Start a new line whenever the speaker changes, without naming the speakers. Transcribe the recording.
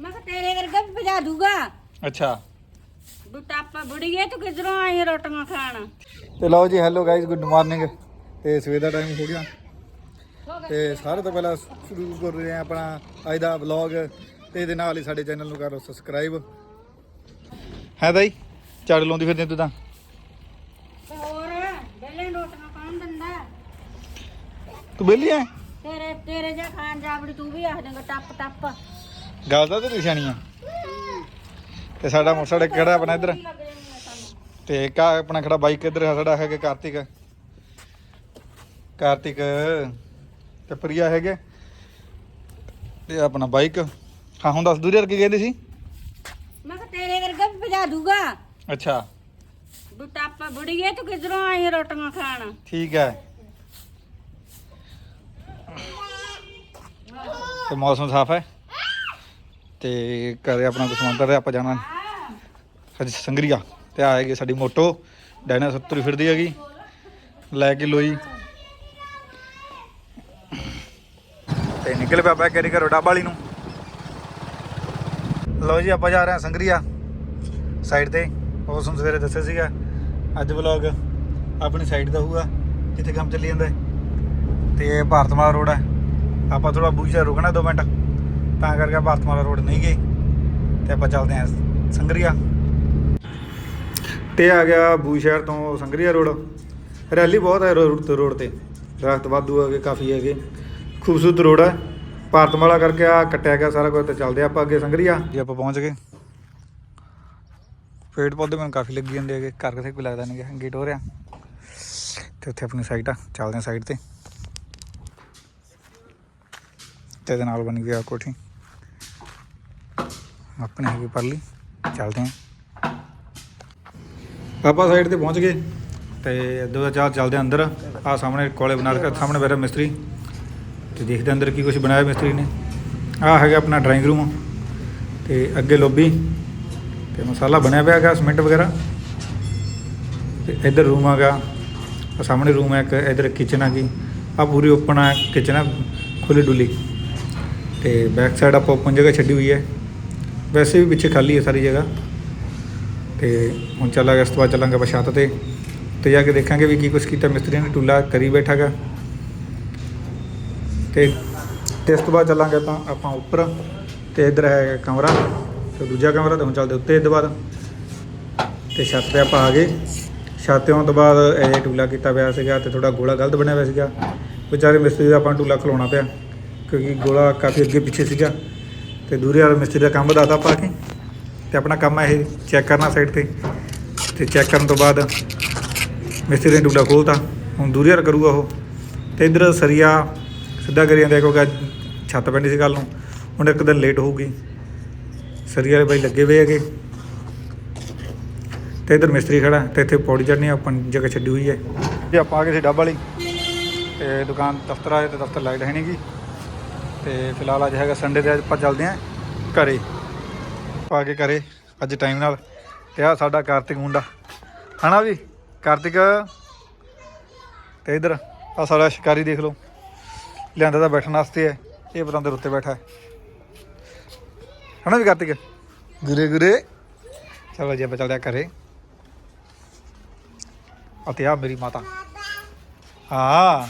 ਮੈਂ ਕਿਹਾ ਤੇਰੇ ਵਰਗਾ ਵੀ ਭਜਾ ਦੂਗਾ।
ਅੱਛਾ।
ਬੁਟਾਪਾ ਬੁੜੀਏ ਤੂੰ ਕਿਧਰੋਂ ਆਈ ਰੋਟੀਆਂ ਖਾਣ?
ਤੇ ਲਓ ਜੀ ਹੈਲੋ ਗਾਇਸ ਗੁੱਡ ਮਾਰਨਿੰਗ ਤੇ ਸਵੇਰ ਦਾ ਟਾਈਮ ਹੋ ਗਿਆ। ਤੇ ਸਾਰੇ ਤੋਂ ਪਹਿਲਾਂ ਸ਼ੁਰੂ ਕਰ ਰਹੇ ਹਾਂ ਆਪਣਾ ਅੱਜ ਦਾ ਵਲੌਗ ਤੇ ਇਹਦੇ ਨਾਲ ਹੀ ਸਾਡੇ ਚੈਨਲ ਨੂੰ ਕਰੋ ਸਬਸਕ੍ਰਾਈਬ ਹੈ ਦਾਈ ਝਾੜ ਲਾਉਂਦੀ ਫਿਰਦੀ ਤੂੰ ਤਾਂ।
ਤੇ ਹੋਰ ਬੇਲੇ ਰੋਟੀਆਂ ਕੌਣ ਦਿੰਦਾ?
ਤੂੰ ਵਿਹਲੀ ਐ?
ਤੇਰੇ ਤੇਰੇ ਜੇ ਖਾਣ ਜਾਵੜੀ ਤੂੰ ਵੀ ਆਖ ਦੇਂਗਾ ਟੱਪ ਟੱਪ
ਗੱਲ ਤਾਂ ਤੇਰੀ ਸਿਆਣੀ ਆ। ਤੇ ਸਾਡਾ ਮੋਟਰਸਾਈਕਲ ਕਿਹੜਾ ਆਪਣਾ ਇੱਧਰ। ਤੇ ਕਾ ਆਪਣਾ ਖੜਾ ਬਾਈਕ ਇੱਧਰ ਹੈ ਸਾਡਾ ਹੈਗਾ ਕਾਰਤਿਕ। ਕਾਰਤਿਕ ਤੇ ਪ੍ਰਿਆ ਹੈਗੇ। ਤੇ ਆਪਣਾ ਬਾਈਕ। ਹਾਂ ਹੁਣ ਦੱਸ ਦੂਰੀ ਕੀ ਕਹਿੰਦੀ ਸੀ?
ਮੈਂ ਕਿਹਾ ਤੇਰੇ ਵਰਗਾ ਵੀ ਭਜਾ ਦੂਗਾ।
ਅੱਛਾ।
ਬੁਟਾਪਾ ਬੁੜੀਏ ਤੂੰ ਕਿਧਰੋਂ ਆਈ ਰੋਟੀਆਂ ਖਾਣ?
ਠੀਕ ਹੈ। ਤੇ ਮੌਸਮ ਸਾਫ਼ ਹੈ? ਤੇ ਘਰੇ ਆਪਣਾ ਕੁਛ ਮੰਦਰ ਆਪਾਂ ਜਾਣਾ ਅੱਜ ਸੰਗਰੀਆ ਤੇ ਆ ਸਾਡੀ ਮੋਟੋ ਡਾਇਨਾ 70 ਫਿਰਦੀ ਹੈਗੀ, ਲੈ ਕੇ ਲੋਈ। ਤੇ ਨਿਕਲ ਪਿਆ ਪਿਆ ਕਰੀ ਘਰੋਂ ਡੱਬ ਵਾਲੀ ਨੂੰ। ਲਓ ਜੀ, ਆਪਾਂ ਜਾ ਰਹੇ ਹਾਂ ਸੰਗਰੀਆ ਸਾਈਡ ਤੇ। ਉਸ ਨੂੰ ਸਵੇਰੇ ਦੱਸਿਆ ਸੀਗਾ, ਅੱਜ ਵਲੌਗ ਆਪਣੀ ਸਾਈਡ ਦਾ ਹੋਊਗਾ, ਜਿੱਥੇ ਕੰਮ ਚੱਲੀ ਜਾਂਦਾ ਹੈ। ਤੇ ਇਹ ਭਾਰਤਮਾਲਾ ਰੋਡ ਹੈ। ਆਪਾਂ ਥੋੜਾ ਬੂਝਾ ਰੁਕਣਾ 2 ਮਿੰਟ। ਤਾਂ ਕਰਕੇ ਭਾਰਤਮਾਲਾ ਰੋਡ ਨਹੀਂ ਗਏ ਤੇ ਆਪਾਂ ਚੱਲਦੇ ਹਾਂ ਸੰਗਰੀਆ। ਤੇ ਆ ਗਿਆ ਬੂਸ਼ਹਿਰ ਤੋਂ ਸੰਗਰੀਆ ਰੋਡ। ਰੈਲੀ ਬਹੁਤ ਹੈ ਰੋਡ ਤੇ ਰੋਡ ਤੇ। ਦਰਖਤ ਵਾਧੂ ਹੈਗੇ, ਕਾਫੀ ਹੈਗੇ। ਖੂਬਸੂਰਤ ਰੋਡ ਹੈ। ਭਾਰਤਮਾਲਾ ਕਰਕੇ ਆ ਕੱਟਿਆ ਗਿਆ ਸਾਰਾ ਕੁਝ ਤੇ ਚੱਲਦੇ ਆਪਾਂ ਅੱਗੇ ਸੰਗਰੀਆ, ਜੀ ਆਪਾਂ ਪਹੁੰਚ ਗਏ। ਪੇੜ ਪੌਦੇ ਮੈਨੂੰ ਕਾਫੀ ਲੱਗੀ ਜਾਂਦੇ ਹੈਗੇ, ਘਰ ਕਿਥੇ ਕੋਈ ਲੱਗਦਾ ਨਹੀਂ ਗੇਟ ਹੋ ਰਿਹਾ। ਤੇ ਉੱਥੇ ਆਪਣੀ ਸਾਈਟ ਆ, ਚੱਲਦੇ ਆ ਸਾਈਡ ਤੇ। ਤੇ ਇਹਦੇ ਨਾਲ ਬਣੀ ਗਿਆ ਕੋਠੀ। ਆਪਣੀ ਹੈਗੀ ਪਰਲੀ, ਚੱਲਦੇ ਆ ਆਪਾਂ ਸਾਈਡ ਤੇ ਪਹੁੰਚ ਗਏ ਤੇ ਦੋ ਚਾਰ ਚੱਲਦੇ ਅੰਦਰ। ਆ ਸਾਹਮਣੇ ਕੋਲੇ ਬਣਾ ਕੇ ਸਾਹਮਣੇ ਬੈਠਾ ਮਿਸਤਰੀ। ਤੇ ਦੇਖਦੇ ਅੰਦਰ ਕੀ ਕੁਝ ਬਣਾਇਆ ਮਿਸਤਰੀ ਨੇ। ਆ ਹੈਗਾ ਆਪਣਾ ਡਰਾਇੰਗ ਰੂਮ ਤੇ ਅੱਗੇ ਲੋਬੀ। ਤੇ ਮਸਾਲਾ ਬਣਿਆ ਪਿਆ ਹੈਗਾ ਸਿਮੈਂਟ ਵਗੈਰਾ। ਤੇ ਇੱਧਰ ਰੂਮ ਹੈਗਾ। ਆ ਸਾਹਮਣੇ ਰੂਮ ਹੈ ਇੱਕ, ਇੱਧਰ ਕਿਚਨ ਹੈਗੀ। ਆ ਪੂਰੀ ਓਪਨ ਹੈ ਕਿਚਨ ਹੈ ਖੁੱਲੀ ਡੁੱਲੀ ਤੇ ਬੈਕ ਸਾਈਡ ਆਪਾਂ ਓਪਨ ਜਗ੍ਹਾ ਛੱਡੀ ਹੋਈ ਹੈ। ਵੈਸੇ ਵੀ ਪਿੱਛੇ ਖਾਲੀ ਹੈ ਸਾਰੀ ਜਗ੍ਹਾ। ਤੇ ਹੁਣ ਚੱਲਾਂਗੇ ਇਸ ਤੋਂ ਬਾਅਦ ਚੱਲਾਂਗੇ ਆਪਾਂ ਛੱਤ ਤੇ। ਤੇ ਜਾ ਕੇ ਦੇਖਾਂਗੇ ਵੀ ਕੀ ਕੁਛ ਕੀਤਾ ਮਿਸਤਰੀਆਂ ਨੇ, ਟੁੱਲਾ ਕਰੀ ਬੈਠਾ ਗਾ ਤੇ ਤੇ ਇਸ ਤੋਂ ਬਾਅਦ ਚੱਲਾਂਗੇ ਤਾਂ ਆਪਾਂ ਉੱਪਰ। ਤੇ ਇੱਧਰ ਹੈ ਕਮਰਾ, ਤੇ ਦੂਜਾ ਕਮਰਾ ਤੇ ਹੁਣ ਚੱਲਦੇ ਉੱਤੇ ਇਹਦੇ ਬਾਅਦ। ਤੇ ਛੱਤ ਤੇ ਆਪਾਂ ਆ ਗਏ। ਛੱਤ ਤੇ ਆਉਣ ਤੋਂ ਬਾਅਦ ਇਹ ਟੂਲਾ ਕੀਤਾ ਪਿਆ ਸੀਗਾ ਤੇ ਥੋੜਾ ਗੋਲਾ ਗਲਤ ਬਣਿਆ ਹੋਇਆ ਸੀਗਾ। ਵਿਚਾਰੇ ਮਿਸਤਰੀ ਦਾ ਆਪਾਂ ਟੁੱਲਾ ਟੂਲਾ ਖਲਾਉਣਾ ਪਿਆ, ਕਿਉਂਕਿ ਗੋਲਾ ਕਾਫੀ ਅੱਗੇ ਪਿੱਛੇ ਸੀਗਾ। ਤੇ ਦੂਰੇ ਵਾਲੇ ਮਿਸਤਰੀ ਦਾ ਕੰਮ ਬਤਾਤਾ ਪਾ ਕੇ ਤੇ ਆਪਣਾ ਕੰਮ ਹੈ ਇਹ ਚੈੱਕ ਕਰਨਾ ਸਾਈਡ ਤੇ। ਤੇ ਚੈੱਕ ਕਰਨ ਤੋਂ ਬਾਅਦ ਮਿਸਤਰੀ ਨੇ ਟੂਲਾ ਖੋਲਤਾ। ਹੁਣ ਦੂਰੀ ਵਾਲਾ ਕਰੂਗਾ ਉਹ। ਤੇ ਇਧਰ ਸਰੀਆ ਸਿੱਧਾ ਕਰੀ ਜਾਂਦੇ ਕਿਉਂਕਿ ਅੱਜ ਛੱਤ ਪੈਂਦੀ ਸੀ ਕੱਲ ਨੂੰ। ਹੁਣ ਇੱਕ ਦਿਨ ਲੇਟ ਹੋਊਗੀ। ਸਰੀਆ ਵਾਲੇ ਬਾਈ ਲੱਗੇ ਹੋਏ ਹੈਗੇ। ਤੇ ਇਧਰ ਮਿਸਤਰੀ ਖੜਾ ਤੇ ਇੱਥੇ ਪੌੜੀ ਚੜਨੀ ਆਪਾਂ ਜਗ੍ਹਾ ਛੱਡੀ ਹੋਈ ਹੈ। ਜੇ ਆਪਾਂ ਆ ਗਏ ਸੀ ਡੱਬ ਵਾਲੀ, ਤੇ ਦੁਕਾਨ ਦਫ਼ਤਰ ਆਏ ਤੇ ਦਫ਼ਤਰ ਲਾਈਟ ਹੈ ਨਹੀਂਗੀ ਤੇ ਫਿਲਹਾਲ ਅੱਜ ਹੈਗਾ ਸੰਡੇ ਤੇ ਅੱਜ ਆਪਾਂ ਚੱਲਦੇ ਆਂ ਘਰੇ। ਪਾ ਕੇ ਘਰੇ ਅੱਜ ਟਾਈਮ ਨਾਲ। ਤੇ ਆ ਸਾਡਾ ਕਾਰਤਿਕ ਮੁੰਡਾ। ਹਨਾ ਵੀ? ਕਾਰਤਿਕ? ਤੇ ਇਧਰ ਆ ਸਾਡਾ ਸ਼ਿਕਾਰੀ ਦੇਖ ਲਓ। ਲਿਆਂਦਾ ਤਾਂ ਬੈਠਣ ਵਾਸਤੇ ਹੈ। ਇਹ ਪਤੰਦਰ ਉੱਤੇ ਬੈਠਾ ਹੈ। ਹਨਾ ਵੀ ਕਾਰਤਿਕ? ਗੁਰੇ ਗੁਰੇ। ਚਲੋ ਜੀ ਆਪਾਂ ਚੱਲਦੇ ਆ ਘਰੇ। ਅਤੇ ਆ ਮੇਰੀ ਮਾਤਾ। ਹਾਂ।